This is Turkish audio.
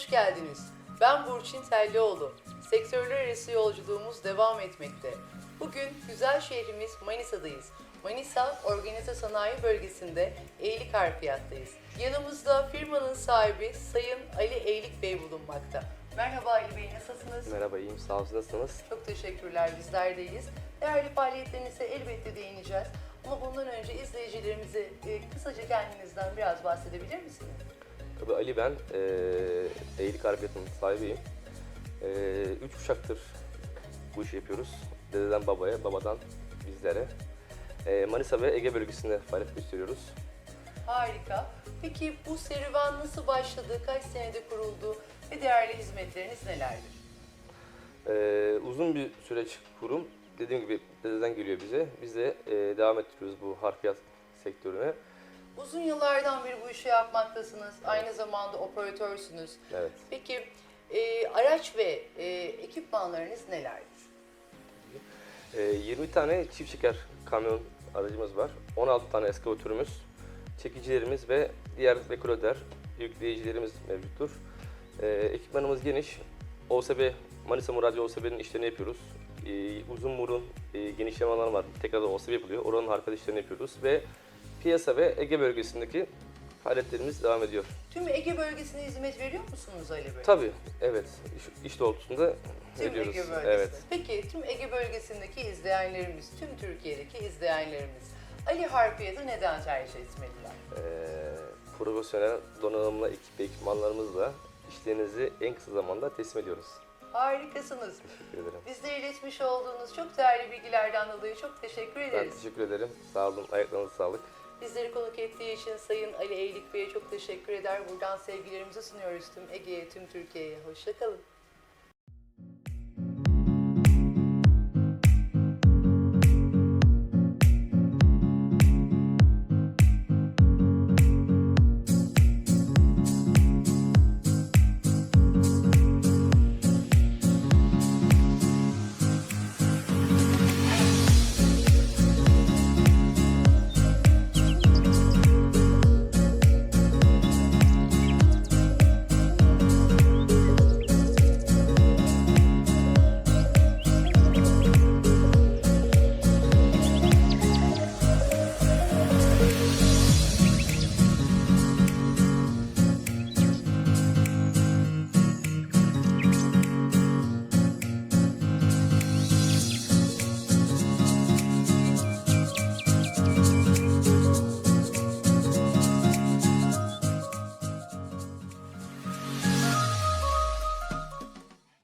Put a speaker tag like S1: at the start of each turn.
S1: hoş geldiniz. Ben Burçin Tellioğlu. Sektörler arası yolculuğumuz devam etmekte. Bugün güzel şehrimiz Manisa'dayız. Manisa Organize Sanayi Bölgesi'nde Eğlik Harfiyat'tayız. Yanımızda firmanın sahibi Sayın Ali Eğlik Bey bulunmakta. Merhaba Ali Bey, nasılsınız?
S2: Merhaba, iyiyim. Sağ olun. Nasılsınız?
S1: Çok teşekkürler, bizler deyiz. Değerli faaliyetlerinize elbette değineceğiz. Ama bundan önce izleyicilerimize e, kısaca kendinizden biraz bahsedebilir misiniz?
S2: Tabii Ali ben, eee Eğilik Harbiyatı'nın sahibiyim. Eee üç kuşaktır bu işi yapıyoruz. Dededen babaya, babadan bizlere. Eee Manisa ve Ege bölgesinde faaliyet gösteriyoruz.
S1: Harika. Peki bu serüven nasıl başladı, kaç senede kuruldu ve değerli hizmetleriniz nelerdir?
S2: Eee, uzun bir süreç kurum. Dediğim gibi dededen geliyor bize. Biz de eee, devam ettiriyoruz bu harfiyat sektörüne.
S1: Bu işi yapmaktasınız. Aynı zamanda operatörsünüz.
S2: Evet.
S1: Peki e, araç ve e, ekipmanlarınız nelerdir?
S2: Eee, 20 tane çift çeker kamyon aracımız var. 16 tane eskavatörümüz, çekicilerimiz ve diğer dekorader yükleyicilerimiz mevcuttur. Eee, ekipmanımız geniş. OSB, Manisa Muracı OSB'nin işlerini yapıyoruz. Eee, uzun murun eee, genişleme alanı var. Tekrar OSB yapılıyor. Oranın harika işlerini yapıyoruz ve piyasa ve Ege bölgesindeki faaliyetlerimiz devam ediyor.
S1: Tüm Ege bölgesine hizmet veriyor musunuz Ali Bey?
S2: Tabii, evet. İş, iş doğrultusunda
S1: Tüm
S2: ediyoruz.
S1: Ege bölgesi.
S2: Evet.
S1: Peki tüm Ege bölgesindeki izleyenlerimiz, tüm Türkiye'deki izleyenlerimiz Ali Harpiyat'ı neden tercih etmeliler?
S2: Ee, profesyonel donanımla ekip ve ekipmanlarımızla işlerinizi en kısa zamanda teslim ediyoruz.
S1: Harikasınız.
S2: Teşekkür ederim.
S1: Bizle iletmiş olduğunuz çok değerli bilgilerden dolayı çok teşekkür
S2: Ben
S1: ederiz.
S2: teşekkür ederim. Sağ olun. Ayaklarınıza sağlık.
S1: Bizleri konuk ettiği için Sayın Ali Eğlik Bey'e çok teşekkür eder. Buradan sevgilerimizi sunuyoruz tüm Ege'ye, tüm Türkiye'ye. Hoşçakalın.